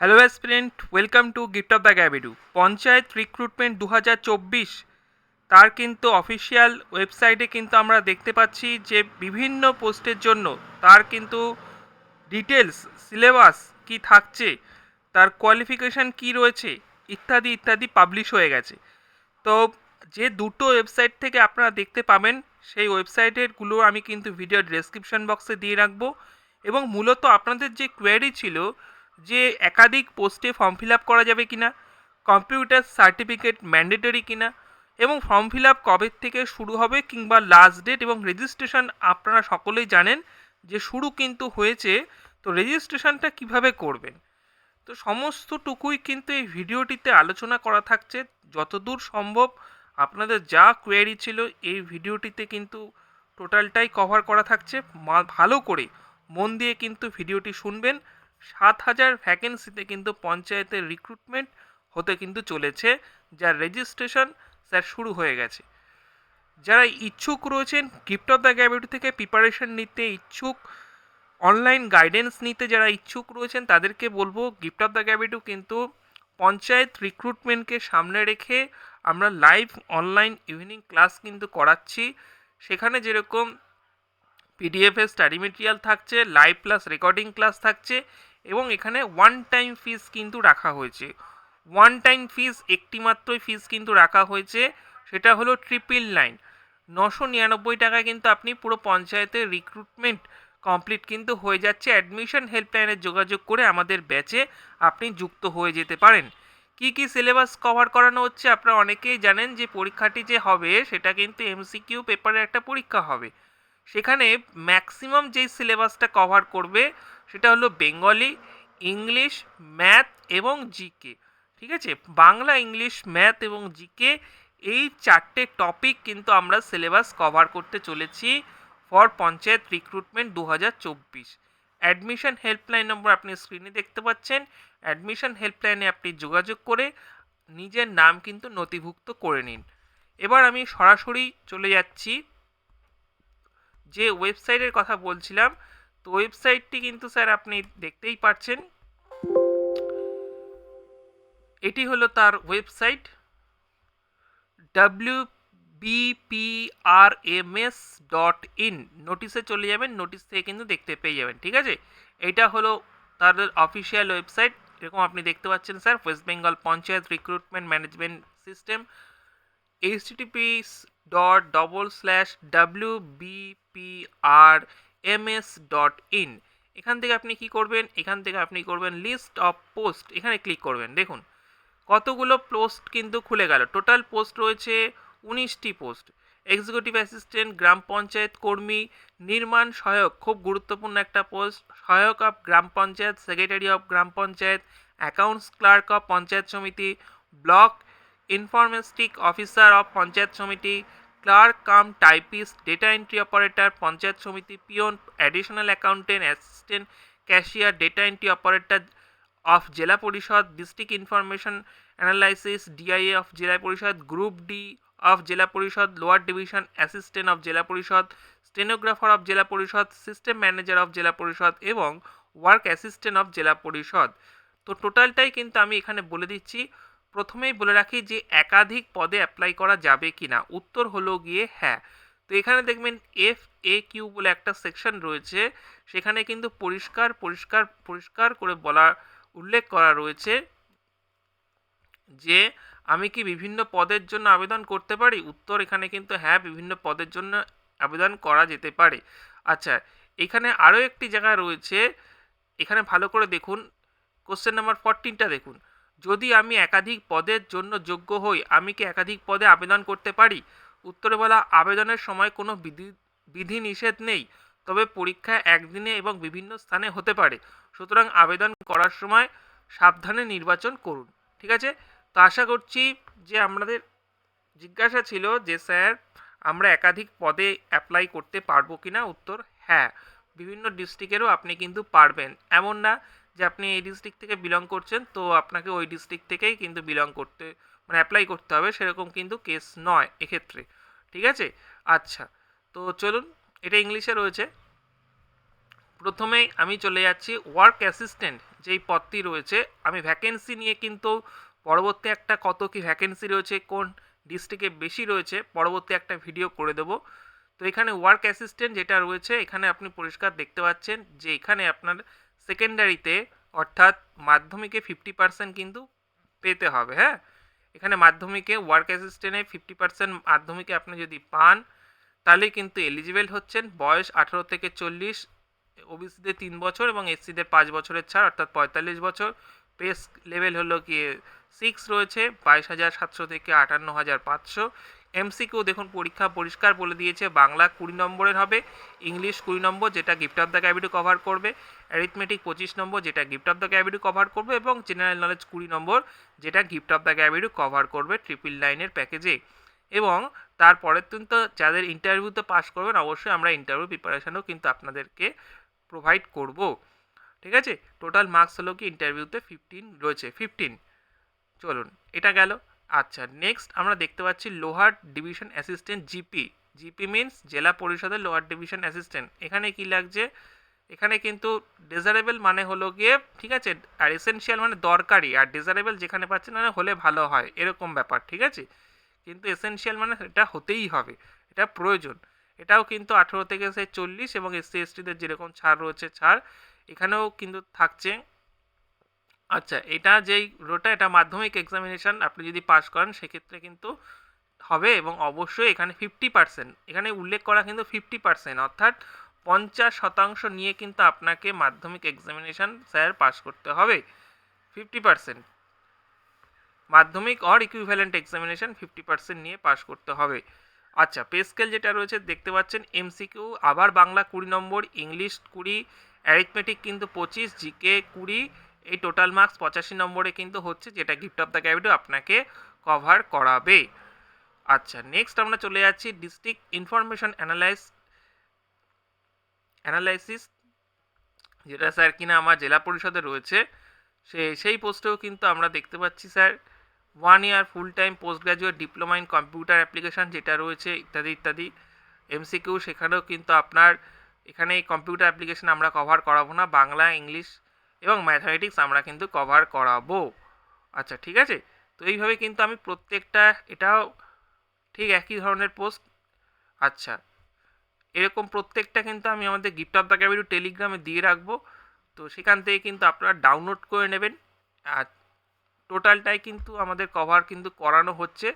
Hello aspirant welcome to gift of the গ্যাবিডু panchayat recruitment দু হাজার চব্বিশ। তার কিন্তু অফিসিয়াল ওয়েবসাইটে কিন্তু আমরা দেখতে পাচ্ছি যে বিভিন্ন পোস্টের জন্য তার কিন্তু ডিটেলস সিলেবাস কি থাকছে, তার কোয়ালিফিকেশান কি রয়েছে, ইত্যাদি ইত্যাদি পাবলিশ হয়ে গেছে। তো যে দুটো ওয়েবসাইট থেকে আপনারা দেখতে পাবেন, সেই ওয়েবসাইটেরগুলো আমি কিন্তু ভিডিও ডেসক্রিপশন বক্সে দিয়ে রাখব। এবং মূলত আপনাদের যে কোয়েরি ছিল যে একাধিক পোস্টে ফর্ম ফিল করা যাবে কিনা কম্পিউটার সার্টিফিকেট ম্যান্ডেটরি কিনা, এবং ফর্ম ফিল আপ কবে থেকে শুরু হবে কিংবা লাস্ট ডেট এবং রেজিস্ট্রেশন আপনারা সকলেই জানেন যে শুরু কিন্তু হয়েছে, তো রেজিস্ট্রেশনটা কীভাবে করবেন? তো সমস্তটুকুই কিন্তু এই ভিডিওটিতে আলোচনা করা থাকছে। যতদূর সম্ভব আপনাদের যা কোয়েরি ছিল এই ভিডিওটিতে কিন্তু টোটালটাই কভার করা থাকছে। ভালো করে মন দিয়ে কিন্তু ভিডিওটি শুনবেন। সাত হাজার ভ্যাকেন্সিতে কিন্তু পঞ্চায়েতের রিক্রুটমেন্ট হতে কিন্তু চলেছে, যার রেজিস্ট্রেশন স্যার শুরু হয়ে গেছে। যারা ইচ্ছুক রয়েছেন গিফট অফ দ্য গ্যাবিটি থেকে প্রিপারেশন নিতে ইচ্ছুক অনলাইন গাইডেন্স নিতে যারা ইচ্ছুক রয়েছেন, তাদেরকে বলব গিফট অফ দ্য গ্যাবিটু কিন্তু পঞ্চায়েত রিক্রুটমেন্টকে সামনে রেখে আমরা লাইভ অনলাইন ইভিনিং ক্লাস কিন্তু করাচ্ছি। সেখানে যেরকম পিডিএফের স্টাডি মেটেরিয়াল থাকছে লাইভ প্লাস রেকর্ডিং ক্লাস থাকছে এবং এখানে ওয়ান টাইম ফিস কিন্তু রাখা হয়েছে। ওয়ান টাইম ফিস একটি মাত্রই ফিস কিন্তু রাখা হয়েছে, সেটা হলো ট্রিপল নাইন নশো নিরানব্বই টাকায় কিন্তু আপনি পুরো পঞ্চায়েতের রিক্রুটমেন্ট কমপ্লিট কিন্তু হয়ে যাচ্ছে। অ্যাডমিশন হেল্পলাইনে যোগাযোগ করে আমাদের ব্যাচে আপনি যুক্ত হয়ে যেতে পারেন। কি কি সিলেবাস কভার করানো হচ্ছে আপনারা অনেকেই জানেন যে পরীক্ষাটি যে হবে, সেটা কিন্তু এমসিকিউ পেপারের একটা পরীক্ষা হবে। সেখানে ম্যাক্সিমাম যেই সিলেবাসটা কভার করবে সেটা হলো বেঙ্গলি, ইংলিশ ম্যাথ এবং জিকে ঠিক আছে? বাংলা, ইংলিশ ম্যাথ এবং জিকে এই চারটে টপিক কিন্তু আমরা সিলেবাস কভার করতে চলেছি ফর পঞ্চায়েত রিক্রুটমেন্ট দু হাজার চব্বিশ। অ্যাডমিশন হেল্পলাইন নম্বর আপনি স্ক্রিনে দেখতে পাচ্ছেন। অ্যাডমিশন হেল্পলাইনে আপনি যোগাযোগ করে নিজের নাম কিন্তু নথিভুক্ত করে নিন। এবার আমি সরাসরি চলে যাচ্ছি যে ওয়েবসাইটের কথা বলছিলাম, তো ওয়েবসাইটটি কিন্তু স্যার আপনি দেখতেই পাচ্ছেন এটি হলো তার website W BPRMS dot in নোটিশে চলে যাবেন নোটিশ থেকে কিন্তু দেখতে পেয়ে যাবেন, ঠিক আছে? এটা হলো তাদের অফিসিয়াল ওয়েবসাইট এরকম আপনি দেখতে পাচ্ছেন sir West Bengal panchayat recruitment management system HTTPS dot double slash W BPR MS dot in এখান থেকে আপনি কি করবেন? এখান থেকে আপনি করবেন লিস্ট অফ পোস্ট এখানে ক্লিক করবেন। দেখুন, কতগুলো পোস্ট কিন্তু খুলে গেল। টোটাল পোস্ট রয়েছে উনিশটি পোস্ট এক্সিকিউটিভ অ্যাসিস্ট্যান্ট গ্রাম পঞ্চায়েত কর্মী, নির্মাণ সহায়ক, খুব গুরুত্বপূর্ণ একটা পোস্ট সহায়ক of gram panchayat secretary of gram panchayat accounts clerk of panchayat সমিতি block informatics officer of panchayat সমিতি, clerk cum typist, data entry operator, panchayat সমিতি peon, additional accountant assistant, cashier, data entry operator of জেলা পরিষদ, district information analysis, DIA of জেলা পরিষদ, group D of জেলা পরিষদ, lower division assistant of জেলা পরিষদ, স্টেনোগ্রাফার অফ জেলা পরিষদ, সিস্টেম ম্যানেজার অফ জেলা পরিষদ এবং ওয়ার্ক অ্যাসিস্ট্যান্ট অফ জেলা পরিষদ। তো টোটালটাই কিন্তু আমি এখানে বলে দিচ্ছি। প্রথমেই বলে রাখি যে একাধিক পদে অ্যাপ্লাই করা যাবে কি না উত্তর হলো গিয়ে হ্যাঁ। তো এখানে দেখবেন এফ এ কিউ বলে একটা সেকশন রয়েছে। সেখানে কিন্তু পরিষ্কার পরিষ্কার পরিষ্কার করে বলা, উল্লেখ করা রয়েছে যে আমি কি বিভিন্ন পদের জন্য আবেদন করতে পারি? উত্তর এখানে কিন্তু হ্যাঁ বিভিন্ন পদের জন্য আবেদন করা যেতে পারে। আচ্ছা এখানে আরও একটি জায়গা রয়েছে। এখানে ভালো করে দেখুন। কোশ্চেন নাম্বার ফরটিনটা দেখুন। যদি আমি একাধিক পদের জন্য যোগ্য হই, আমি কি একাধিক পদে আবেদন করতে পারি? উত্তরে বলা, আবেদনের সময় কোনো বিধি, বিধিনিষেধ নেই, তবে পরীক্ষা একদিনে এবং বিভিন্ন স্থানে হতে পারে। সুতরাং আবেদন করার সময় সাবধানে নির্বাচন করুন, ঠিক আছে? তো আশা করছি যে আমাদের জিজ্ঞাসা ছিল যে, স্যার, আমরা একাধিক পদে অ্যাপ্লাই করতে পারব কি না উত্তর হ্যাঁ। বিভিন্ন ডিস্ট্রিক্টেরও আপনি কিন্তু পারবেন। এমন না যে আপনি এই ডিস্ট্রিক্ট থেকে বিলং করছেন, তো আপনাকে ওই ডিস্ট্রিক্ট থেকেই কিন্তু বিলং করতে মানে অ্যাপ্লাই করতে হবে, সেরকম কিন্তু কেস নয় এক্ষেত্রে। ঠিক আছে? আচ্ছা তো চলুন, এটা ইংলিশে রয়েছে। প্রথমেই আমি চলে যাচ্ছি ওয়ার্ক অ্যাসিস্ট্যান্ট যেই পদটি রয়েছে, আমি ভ্যাকেন্সি নিয়ে কিন্তু পরবর্তী একটা কত কি ভ্যাকেন্সি রয়েছে, কোন ডিস্ট্রিক্টে বেশি রয়েছে, পরবর্তী একটা ভিডিও করে দেবো। তো এখানে ওয়ার্ক অ্যাসিস্ট্যান্ট যেটা রয়েছে, এখানে আপনি পরিষ্কার দেখতে পাচ্ছেন যে এখানে আপনার সেকেন্ডারিতে অর্থাৎ মাধ্যমিকে ফিফটি পার্সেন্ট কিন্তু পেতে হবে হ্যাঁ? এখানে মাধ্যমিকে ওয়ার্ক অ্যাসিস্ট্যান্টে ফিফটি পার্সেন্ট মাধ্যমিকে আপনি যদি পান, তাহলে কিন্তু এলিজিবেল হচ্ছেন বয়স আঠারো থেকে চল্লিশ ওবিসিদের তিন বছর এবং এসসিদের পাঁচ বছরের ছাড়, অর্থাৎ পঁয়তাল্লিশ বছর। পেস লেভেল হলো কি সিক্স রয়েছে, বাইশ হাজার সাতশো থেকে আটান্ন হাজার পাঁচশো। এমসিকিউ দেখুন, পরীক্ষা পরিষ্কার বলে দিয়েছে, বাংলা কুড়ি নম্বরের হবে, ইংলিশ কুড়ি নম্বর, যেটা gift of the cavity cover করবে অ্যারিথমেটিক পঁচিশ নম্বর, যেটা gift of the cavity cover করবে, এবং জেনারেল নলেজ কুড়ি নম্বর, যেটা gift of the cavity cover করবে ট্রিপল লাইনের প্যাকেজে এবং তারপরের দিন তো যাদের ইন্টারভিউতে পাস করবেন, অবশ্যই আমরা ইন্টারভিউ প্রিপারেশনও কিন্তু আপনাদেরকে প্রোভাইড করব। ঠিক আছে? টোটাল মার্কস হলো কি ইন্টারভিউতে ফিফটিন রয়েছে ফিফটিন চলুন, এটা গেল। আচ্ছা নেক্সট আমরা দেখতে পাচ্ছি লোহার division assistant GP GP means জেলা পরিষদের লোহার ডিভিশন অ্যাসিস্ট্যান্ট এখানে কি লাগছে? এখানে কিন্তু ডিজারেবল মানে হলো গিয়ে, ঠিক আছে, আর এসেনশিয়াল মানে দরকারি, আর ডিজারেবল যেখানে পাচ্ছেন মানে হলে ভালো হয়, এরকম ব্যাপার, ঠিক আছে? কিন্তু এসেনশিয়াল মানে এটা হতেই হবে, এটা প্রয়োজন। এটাও কিন্তু আঠেরো থেকে সে চল্লিশ এবং এসসি এসটিদের যেরকম ছাড় রয়েছে, ছাড়, এখানেও কিন্তু থাকছে। আচ্ছা এটা যেই রোটা এটা মাধ্যমিক এক্সামিনেশান আপনি যদি পাস করেন, সেক্ষেত্রে কিন্তু হবে এবং অবশ্যই এখানে ফিফটি পার্সেন্ট এখানে উল্লেখ করা কিন্তু ফিফটি পার্সেন্ট অর্থাৎ পঞ্চাশ শতাংশ নিয়ে কিন্তু আপনাকে মাধ্যমিক এক্সামিনেশান স্যার পাস করতে হবে। ফিফটি পার্সেন্ট মাধ্যমিক or equivalent examination fifty percent নিয়ে পাস করতে হবে। আচ্ছা পে স্কেল যেটা রয়েছে, দেখতে পাচ্ছেন এমসিকিউ আবার বাংলা কুড়ি নম্বর ইংলিশ কুড়ি অ্যারিথমেটিক কিন্তু পঁচিশ জিকে কুড়ি এই টোটাল মার্কস পঁচাশি নম্বরে কিন্তু হচ্ছে যেটা গিফট অফ দ্য ক্যাবিটো আপনাকে কভার করাবে। আচ্ছা নেক্সট আমরা চলে যাচ্ছি ডিস্ট্রিক্ট ইনফরমেশন অ্যানালাইস অ্যানালাইসিস যেটা স্যার কিনা আমার জেলা পরিষদে রয়েছে, সে, সেই পোস্টেও কিন্তু আমরা দেখতে পাচ্ছি sir one year full time post graduate diploma in computer application যেটা রয়েছে, ইত্যাদি ইত্যাদি। এমসিকিউ সেখানেও কিন্তু আপনার এখানে এই কম্পিউটার অ্যাপ্লিকেশান আমরা কভার করাবো না, বাংলা, ইংলিশ এবং ম্যাথামেটিক্স আমরা কিন্তু কভার করাবো। আচ্ছা ঠিক আছে? তো এইভাবে কিন্তু আমি প্রত্যেকটা, এটাও ঠিক একই ধরনের পোস্ট আচ্ছা এরকম প্রত্যেকটা কিন্তু আমি আমাদের গিফট অফ দ্য ক্যাবিটু টেলিগ্রামে দিয়ে রাখব। তো সেখান থেকে কিন্তু আপনারা ডাউনলোড করে নেবেন। আর টোটালটাই কিন্তু আমাদের কভার কিন্তু করানো হচ্ছে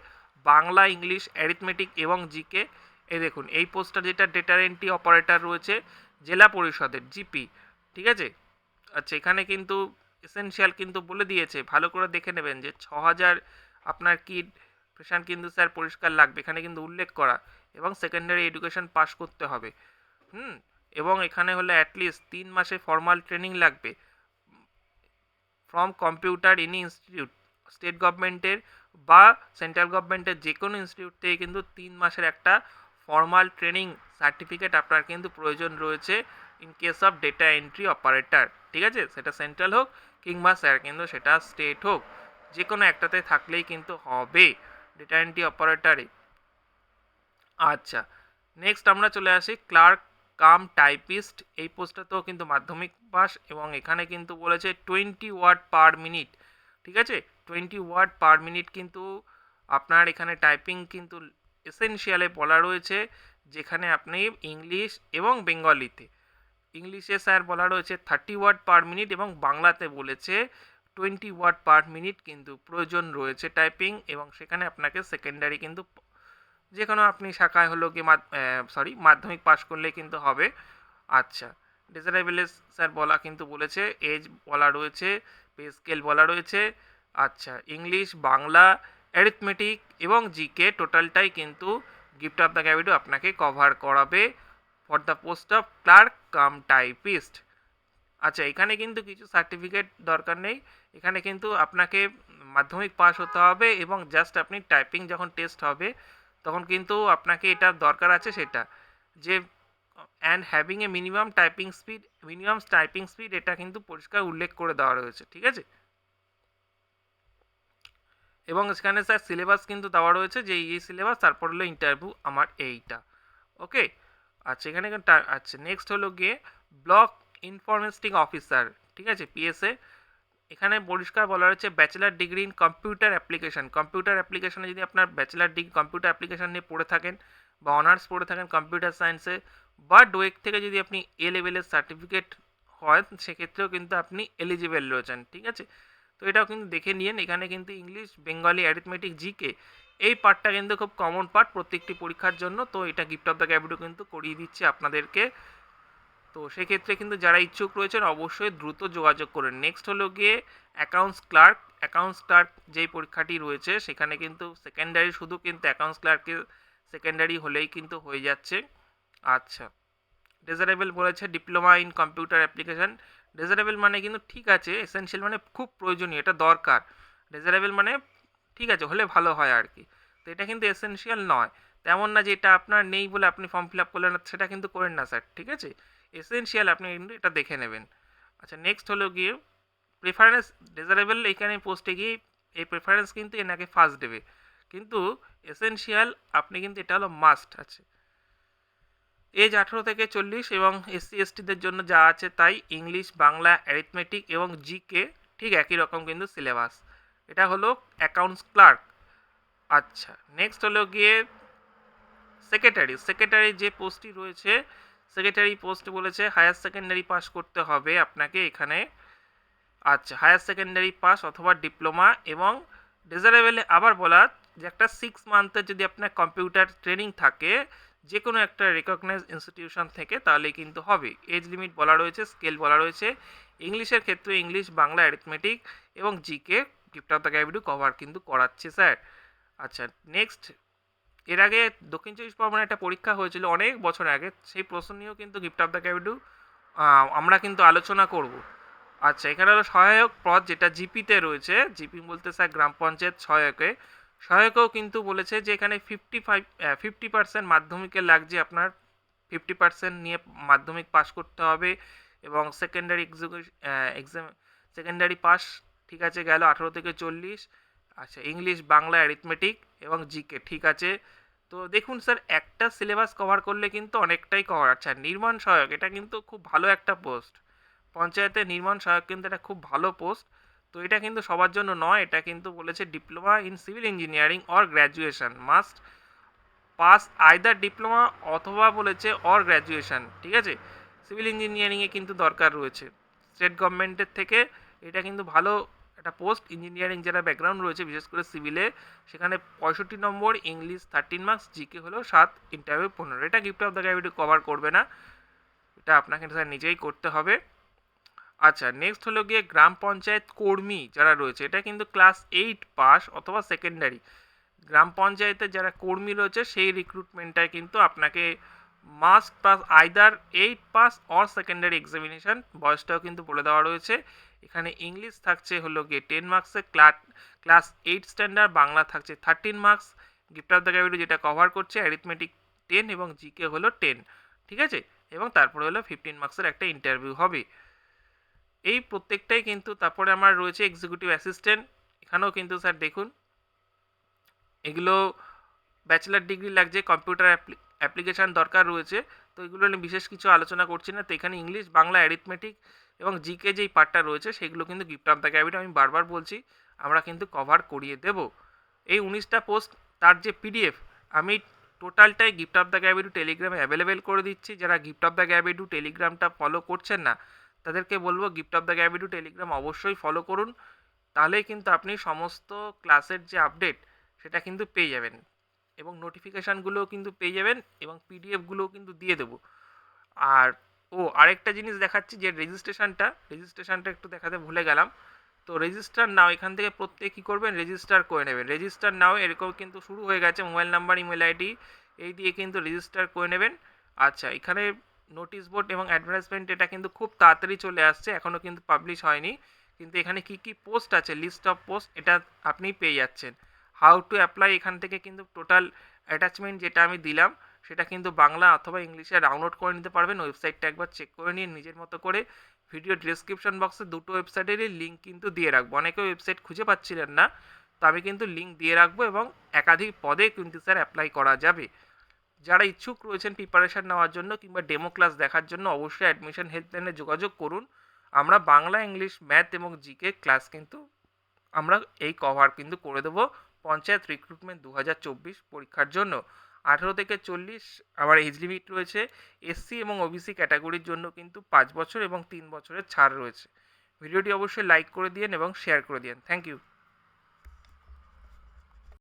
বাংলা, ইংলিশ অ্যারিথমেটিক এবং জিকে এই দেখুন, এই পোস্টটা যেটা ডেটা এন্ট্রি অপারেটর রয়েছে, জেলা পরিষদের জিপি ঠিক আছে? আচ্ছা এখানে কিন্তু এসেনশিয়াল কিন্তু বলে দিয়েছে, ভালো করে দেখে নেবেন যে ছ হাজার আপনার কি পেশান কিন্তু স্যার পরিষ্কার লাগবে, এখানে কিন্তু উল্লেখ করা এবং সেকেন্ডারি এডুকেশন পাস করতে হবে। হুম, এবং এখানে হলে অ্যাটলিস্ট তিন মাসে ফর্মাল ট্রেনিং লাগবে। From computer any institute state গভর্নমেন্টের বা সেন্ট্রাল গভর্নমেন্টের যে কোনো ইনস্টিটিউট থেকে কিন্তু তিন মাসের একটা ফর্মাল ট্রেনিং সার্টিফিকেট আপনার কিন্তু প্রয়োজন রয়েছে in case of data entry operator ঠিক আছে? সেটা সেন্ট্রাল হোক কিংবা স্যার কিন্তু সেটা স্টেট হোক যে কোনো একটাতে থাকলেই কিন্তু হবে ডেটা এন্ট্রি অপারেটারে আচ্ছা নেক্সট আমরা চলে আসি ক্লার্ক কাম টাইপিস্ট এই পোস্টটাতেও কিন্তু মাধ্যমিক পাস এবং এখানে কিন্তু বলেছে টোয়েন্টি ওয়ার্ড পার মিনিট ঠিক আছে? টোয়েন্টি ওয়ার্ড পার মিনিট কিন্তু আপনার এখানে টাইপিং কিন্তু এসেনশিয়ালে বলা রয়েছে, যেখানে আপনি ইংলিশ এবং বেঙ্গলিতে। ইংলিশে স্যার বলা রয়েছে থার্টি ওয়ার্ড পার মিনিট এবং বাংলাতে বলেছে টোয়েন্টি ওয়ার্ড পার মিনিট কিন্তু প্রয়োজন রয়েছে টাইপিং এবং সেখানে আপনাকে সেকেন্ডারি কিন্তু যে কোনো আপনি শাখায় হলো কি সরি মাধ্যমিক পাশ করলে কিন্তু হবে। আচ্ছা ডিজারেবলেস স্যার বলা কিন্তু বলেছে এজ বলা রয়েছে পে স্কেল বলা রয়েছে। আচ্ছা ইংলিশ, বাংলা অ্যারিথমেটিক এবং জিকে টোটালটাই কিন্তু গিফট অফ দ্য ক্যাবিটো আপনাকে কভার করাবে। For the post of clerk cum typist আচ্ছা এখানে কিন্তু কিছু সার্টিফিকেট দরকার নেই। এখানে কিন্তু আপনাকে মাধ্যমিক পাস হতে হবে এবং জাস্ট আপনি টাইপিং যখন টেস্ট হবে, তখন কিন্তু আপনাকে এটা দরকার আছে সেটা, যে and having a minimum typing speed minimum typing speed এটা কিন্তু পরিষ্কার উল্লেখ করে দেওয়া রয়েছে, ঠিক আছে? এবং এখানে স্যার সিলেবাস কিন্তু দেওয়া রয়েছে, যে, এই সিলেবাস তারপর হলো ইন্টারভিউ আমার এইটা ওকে আচ্ছা এখানে আচ্ছা নেক্সট হলো গিয়ে ব্লক ইনফরমেস্টিং অফিসার ঠিক আছে পিএসএ এখানে পরিষ্কার বলা রয়েছে bachelor degree in computer application computer অ্যাপ্লিকেশনে যদি আপনার ব্যাচেলার ডিগ্রি কম্পিউটার অ্যাপ্লিকেশন নিয়ে পড়ে থাকেন বা অনার্স পড়ে থাকেন কম্পিউটার সায়েন্সে বা ডোয়েক থেকে যদি আপনি এ লেভেলের সার্টিফিকেট হয়, সেক্ষেত্রেও কিন্তু আপনি এলিজিবেল রয়েছেন, ঠিক আছে? তো এটাও কিন্তু দেখে নিন এখানে কিন্তু ইংলিশ বেঙ্গলি অ্যারিথমেটিক জিকে এই পার্টটা কিন্তু খুব কমন পার্ট প্রত্যেকটি পরীক্ষার জন্য। তো এটা গিফট অফ দ্য ক্যাবিডো কিন্তু করিয়ে দিচ্ছে আপনাদেরকে। তো সেক্ষেত্রে কিন্তু যারা ইচ্ছুক রয়েছেন, অবশ্যই দ্রুত যোগাযোগ করেন। নেক্সট হলো গিয়ে অ্যাকাউন্টস ক্লার্ক অ্যাকাউন্টস ক্লার্ক যেই পরীক্ষাটি রয়েছে, সেখানে কিন্তু সেকেন্ডারি শুধু কিন্তু অ্যাকাউন্টস ক্লার্কের সেকেন্ডারি হলেই কিন্তু হয়ে যাচ্ছে। আচ্ছা। ডেজারেবল বলেছে diploma in computer application desirable মানে কিন্তু ঠিক আছে এসেনশিয়াল মানে খুব প্রয়োজনীয়, এটা দরকার। ডেজারেবল মানে ঠিক আছে, হলে ভালো হয় আর কি তো এটা কিন্তু এসেনশিয়াল নয়। তেমন না যে এটা আপনার নেই বলে আপনি ফর্ম ফিল আপ করলেন, সেটা কিন্তু করেন না স্যার ঠিক আছে? এসেনশিয়াল আপনি কিন্তু এটা দেখে নেবেন। আচ্ছা নেক্সট হলো গিয়ে প্রেফারেন্স ডেজারেবল এখানে পোস্টে গিয়ে এই প্রেফারেন্স কিন্তু এনাকে ফার্স্ট দেবে। কিন্তু এসেনশিয়াল আপনি কিন্তু এটা হলো মাস্ট আছে। এজ আঠেরো থেকে চল্লিশ এবং এসসি এসটিদের জন্য যা আছে তাই ইংলিশ বাংলা অ্যারিথমেটিক এবং জিকে ঠিক একই রকম কিন্তু সিলেবাস এটা হলো অ্যাকাউন্টস ক্লার্ক আচ্ছা নেক্সট হলো গিয়ে সেক্রেটারি সেক্রেটারি যে পোস্টটি রয়েছে সেক্রেটারি পোস্ট বলেছে হায়ার সেকেন্ডারি পাস করতে হবে আপনাকে এখানে। আচ্ছা হায়ার সেকেন্ডারি পাস অথবা ডিপ্লোমা এবং ডেজারেবেলে আবার বলা যে একটা সিক্স মান্থের যদি আপনার কম্পিউটার ট্রেনিং থাকে যে কোনো একটা রেকগনাইজ ইনস্টিটিউশন থেকে, তাহলে কিন্তু হবে। এজ লিমিট বলা রয়েছে স্কেল বলা রয়েছে। ইংলিশের ক্ষেত্রে ইংলিশ বাংলা অ্যারিথমেটিক এবং GK gift of the cavity cover কিন্তু করাচ্ছে, স্যার। আচ্ছা নেক্সট এর আগে দক্ষিণ চব্বিশ পরগনায় একটা পরীক্ষা হয়েছিল অনেক বছর আগে, সেই প্রশ্ন নিয়েও কিন্তু গিফট অফ দ্য ক্যাবিডু আমরা কিন্তু আলোচনা করব। আচ্ছা এখানে হলো সহায়ক পদ যেটা জিপিতে রয়েছে, জিপি বলতে স্যার গ্রাম পঞ্চায়েত সহায়কে। সহায়কও কিন্তু বলেছে যে এখানে ফিফটি ফাইভ ফিফটি পার্সেন্ট মাধ্যমিকে লাগছে আপনার ফিফটি পার্সেন্ট নিয়ে মাধ্যমিক পাস করতে হবে এবং সেকেন্ডারি এক্সাম সেকেন্ডারি পাস ঠিক আছে, গেল আঠেরো থেকে চল্লিশ। আচ্ছা ইংলিশ, বাংলা অ্যারিথমেটিক এবং জিকে ঠিক আছে? তো দেখুন স্যার একটা সিলেবাস কভার করলে কিন্তু অনেকটাই কভার আচ্ছা নির্মাণ সহায়ক, এটা কিন্তু খুব ভালো একটা পোস্ট পঞ্চায়েতের নির্মাণ সহায়ক কিন্তু এটা খুব ভালো পোস্ট তো এটা কিন্তু সবার জন্য নয়, এটা কিন্তু বলেছে diploma in civil engineering or graduation must pass either diploma অথবা বলেছে অর গ্র্যাজুয়েশন ঠিক আছে? সিভিল ইঞ্জিনিয়ারিংয়ে কিন্তু দরকার রয়েছে। স্টেট গভর্নমেন্টের থেকে এটা কিন্তু ভালো একটা পোস্ট, ইঞ্জিনিয়ারিং যারা ব্যাকগ্রাউন্ড রয়েছে, বিশেষ করে সিভিলে সেখানে পঁয়ষট্টি number English thirteen marks GK হলো সাত ইন্টারভিউ পনেরো। এটা gift of the cavity cover করবে না। এটা আপনাকে স্যার নিজেই করতে হবে। আচ্ছা নেক্সট হলো গিয়ে গ্রাম পঞ্চায়েত কর্মী যারা রয়েছে, এটা কিন্তু ক্লাস এইট পাস অথবা সেকেন্ডারি গ্রাম পঞ্চায়েতে যারা কর্মী রয়েছে, সেই রিক্রুটমেন্টটায় কিন্তু আপনাকে must pass either eight pass or secondary examination বয়সটাও কিন্তু বলে দেওয়া রয়েছে। এখানে ইংলিশ থাকছে হলো গিয়ে ten মার্কসে class class eight standard Bangla থাকছে thirteen marks gift of the cavity যেটা কভার করছে অ্যারিথমেটিক টেন এবং জিকে হলো টেন ঠিক আছে? এবং তারপরে হলো ফিফটিন মার্কসের একটা ইন্টারভিউ হবে। এই প্রত্যেকটাই কিন্তু তারপরে আমার রয়েছে এক্সিকিউটিভ অ্যাসিস্ট্যান্ট এখানেও কিন্তু স্যার দেখুন, এগুলো ব্যাচেলার ডিগ্রি লাগছে কম্পিউটার অ্যাপ্লিকেশান দরকার রয়েছে, তো এগুলো নিয়ে বিশেষ কিছু আলোচনা করছি না, তো এখানে ইংলিশ বাংলা অ্যারিথমেটিক এবং জিকে যেই পার্টটা রয়েছে, সেগুলো কিন্তু গিফট অফ দ্য ক্যাবিট আমি বারবার বলছি, আমরা কিন্তু কভার করিয়ে দেব। এই উনিশটা পোস্ট তার যে পিডিএফ আমি টোটালটাই গিফট অফ দ্য ক্যাবিটু টেলিগ্রামে অ্যাভেলেবেল করে দিচ্ছি। যারা গিফট অফ দ্য ক্যাবিটু টেলিগ্রামটা ফলো করছেন না, তাদেরকে বলব gift of the cavity Telegram অবশ্যই ফলো করুন। তাহলেই কিন্তু আপনি সমস্ত ক্লাসের যে আপডেট সেটা কিন্তু পেয়ে যাবেন। এবং নোটিফিকেশানগুলোও কিন্তু পেয়ে যাবেন এবং পিডিএফগুলোও কিন্তু দিয়ে দেবো। আর ও, আরেকটা জিনিস দেখাচ্ছি, যে রেজিস্ট্রেশনটা রেজিস্ট্রেশনটা একটু দেখাতে ভুলে গেলাম। তো রেজিস্টার নাও এখান থেকে প্রত্যেক কী করবেন? রেজিস্টার করে নেবেন। রেজিস্টার নাও এরকম কিন্তু শুরু হয়ে গেছে মোবাইল নাম্বার ইমেল আইডি এই দিয়ে কিন্তু রেজিস্টার করে নেবেন। আচ্ছা এখানে নোটিশ বোর্ড এবং অ্যাডভার্টাইজমেন্ট এটা কিন্তু খুব তাড়াতাড়ি চলে আসছে এখনও কিন্তু পাবলিশ হয়নি। কিন্তু এখানে কি কি পোস্ট আছে? লিস্ট অফ পোস্ট এটা আপনি পেয়ে যাচ্ছেন। হাউ টু অ্যাপ্লাই এখান থেকে কিন্তু টোটাল অ্যাটাচমেন্ট যেটা আমি দিলাম সেটা কিন্তু বাংলা অথবা ইংলিশে ডাউনলোড করে নিতে পারবেন। ওয়েবসাইটটা একবার চেক করে নিয়ে নিজের মতো করে ভিডিও ডিসক্রিপশন বক্সে দুটো ওয়েবসাইটেরই লিঙ্ক কিন্তু দিয়ে রাখব। অনেকে ওয়েবসাইট খুঁজে পাচ্ছিলেন না, তো আমি কিন্তু লিঙ্ক দিয়ে রাখব এবং একাধিক পদে কিন্তু স্যার অ্যাপ্লাই করা যাবে। যারা ইচ্ছুক রয়েছেন প্রিপারেশান নেওয়ার জন্য কিংবা ডেমো ক্লাস দেখার জন্য অবশ্যই অ্যাডমিশন হেল্পলাইনে যোগাযোগ করুন। আমরা বাংলা ইংলিশ ম্যাথ এবং জিকে ক্লাস কিন্তু আমরা এই কভার কিন্তু করে দেবো পঞ্চায়েত রিক্রুটমেন্ট দু হাজার চব্বিশ পরীক্ষার জন্য। আঠেরো থেকে চল্লিশ, আবার এজ লিমিট রয়েছে এসসি এবং ওবিসি ক্যাটাগরির জন্য কিন্তু পাঁচ বছর এবং তিন বছরের ছাড় রয়েছে। ভিডিওটি অবশ্যই লাইক করে দিন এবং শেয়ার করে দিন থ্যাংক ইউ